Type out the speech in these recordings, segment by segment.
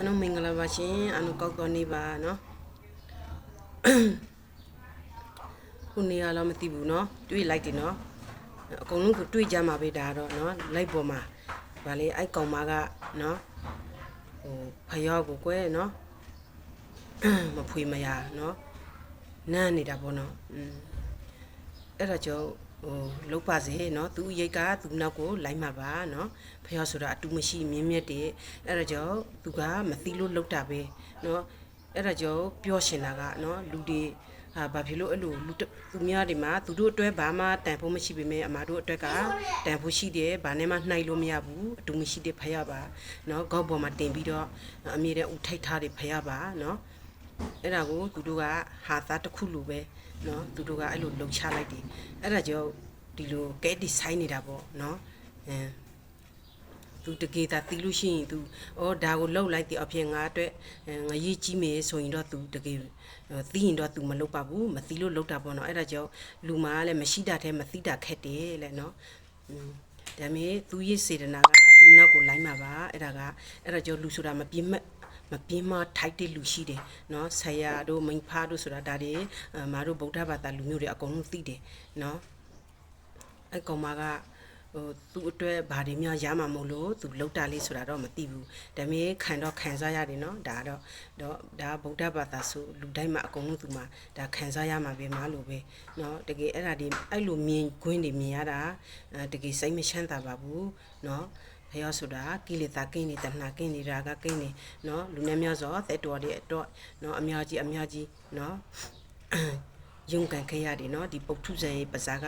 အနုမင်္ဂလာပါရှင်အနုကောက်တော်နေပါနော်ခုနေရာတော့မသိဘူးနော်တွေးလိုက်တယ်နော်အကုန်လုံးကိုတွေးကြမှာပဲဒါတော့နော်လိုက်ပေါ်မှာဗာလေအိုက်ကောင်မကနော်ဟိုဖယောကိုကွဲနော်မဖွေမရနော်နန်းနေတာပေါ့နော်อืมအဲ့ဒါကြောင့် ဟိုလုတ်ပါစေเนาะသူရိတ်ကသူနောက်ကိုလိုက်မှာပါเนาะဖယောဆိုတာအတူမရှိမြင်းမြက်တဲ့အဲ့ဒါကြောင့်သူကမသိလို့လုတ်တာပဲเนาะအဲ့ဒါကြောင့်ပြောရှင်တာကเนาะလူတွေဟာဘာဖြစ်လို့အဲ့လိုလူတသူများတွေမှာသူတို့အတွက်ဘာမှတန်ဖို့မရှိပေမဲ့အမာတို့အတွက်ကတန်ဖို့ရှိတယ်ဘာနဲ့မှနှိုက်လို့မရဘူးအတူမရှိတဲ့ဖယောပါเนาะကောက်ပေါ်မှာတင်ပြီးတော့အမြဲတမ်းဦးထိတ်ထားတဲ့ဖယောပါเนาะ အဲ့ဒါကိုသူတို့ကဟာသားတစ်ခုလိုပဲနော်သူတို့ကအဲ့လိုလှုပ်ချလိုက်တယ်အဲ့ဒါကြောင့်ဒီလိုကဲဒီဇိုင်းနေတာပေါ့နော်အင်းသူတကယ်သာသိလို့ရှိရင် तू ဩဒါကိုလှုပ်လိုက်တဲ့အပြင်ငါအတွက်ငရီးကြီးမယ်ဆိုရင်တော့ तू တကယ်သိရင်တော့ तू မလှုပ်ပါဘူးမသိလို့လှုပ်တာပေါ့နော်အဲ့ဒါကြောင့်လူမားလည်းမရှိတာတည်းမသိတာခက်တယ်လေနော်ဒါမေသူရဲ့စေတနာကသူနောက်ကိုလိုက်မှာပါအဲ့ဒါကအဲ့ဒါကြောင့်လူဆိုတာမပြင်းမဲ့ မပြင်းမထိုက်တဲ့လူရှိတယ်နော်ဆရာတို့မိန်ဖားတို့ဆိုတာဒါတွေမာတို့ဗုဒ္ဓဘာသာလူမျိုးတွေအကုန်လုံးသိတယ်နော်အဲ့ကောင်မကဟိုသူ့အတွက်ဘာတွေများရမှာမဟုတ်လို့သူလောက်တာလေးဆိုတာတော့မသိဘူးဒါပေမဲ့ခံတော့ခံစားရတယ်နော်ဒါတော့တော့ဒါဗုဒ္ဓဘာသာဆိုလူတိုင်းမှာအကုန်လုံးသူမှာဒါခံစားရမှာပဲမလို့ပဲနော်တကယ်အဲ့ဒါဒီအဲ့လိုမြင်ခွင်းတွေမြင်ရတာတကယ်စိတ်မချမ်းသာပါဘူးနော် ဖယောဆိုတာကိလေသာကိန်းနေတဏှာကိန်းနေတာကကိန်းနေနော်လူနဲ့မျိုးစောသက်တော်တဲ့အတွက်နော်အများကြီးအများကြီးနော်ယုံကန်ခဲ့ရတယ်နော်ဒီပုတ်ထုဇံရေးပဇာက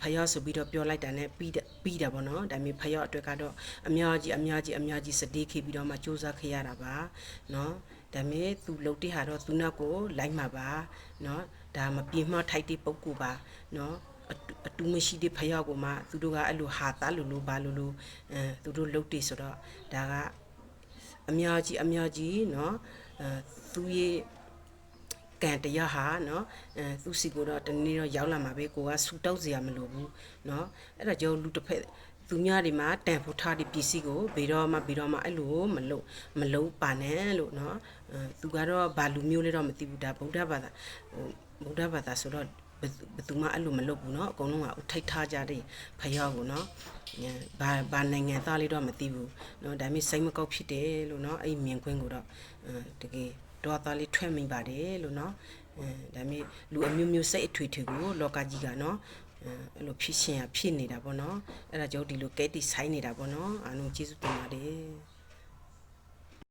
ဖယောဆိုပြီးတော့ပြောလိုက်တာနဲ့ပြီးပြီးတာပေါ့နော်ဒါပေမဲ့ဖယောအတွက်ကတော့အများကြီးအများကြီးအများကြီးစတေးခေပြီးတော့မှစူးစမ်းခဲ့ရတာပါနော်ဒါပေမဲ့သူလှုပ်တဲ့ဟာတော့သူနောက်ကိုလိုက်မှာပါနော်ဒါမပြေမထိုက်တဲ့ပုတ်ကူပါနော် အတူအတူမရှိတဲ့ဖယောက်ကိုမှသူတို့ကအဲ့လိုဟာသားလိုလိုပါလိုလိုအဲသူတို့လှုပ်တယ်ဆိုတော့ဒါကအများကြီးအများကြီးเนาะအဲသူရဲ့ကံတရားဟာเนาะအဲသူစီကိုတော့တနေ့တော့ရောက်လာမှာပဲကိုကဆူတောက်စရာမလိုဘူးเนาะအဲ့ဒါကြောင့်လူတစ်ဖက်သူများတွေမှာတန်ဖိုးထားတဲ့ပစ္စည်းကိုဘယ်တော့မှဘယ်တော့မှအဲ့လိုမလုပ်မလုပ်ပါနဲ့လို့เนาะအဲသူကတော့ဘာလူမျိုးလဲတော့မသိဘူးဒါဗုဒ္ဓဘာသာဟိုဗုဒ္ဓဘာသာဆိုတော့ ဘယ်ဘယ်သူမှအဲ့လိုမလုပ်ဘူးเนาะအကုန်လုံးကဥထိတ်ထားကြတဲ့ဖယောက်ကိုเนาะဘာဘာနိုင်ငံသားလေးတော့မသိဘူးเนาะဒါပေမဲ့စိတ်မကောက်ဖြစ်တယ်လို့เนาะအဲ့မြင်ကွင်းကိုတော့အဲတကယ်တော့သားလေးထွက်မိပါတယ်လို့เนาะအဲဒါပေမဲ့လူအမျိုးမျိုးစိတ်အထွေထွေကိုလောကကြီးကเนาะအဲ့လိုဖြစ်ရှင်ရဖြစ်နေတာပေါ့နော်အဲ့ဒါကြောင့်ဒီလိုကဲတီဆိုင်နေတာပေါ့နော်အားလုံးကျေးဇူးတင်ပါတယ်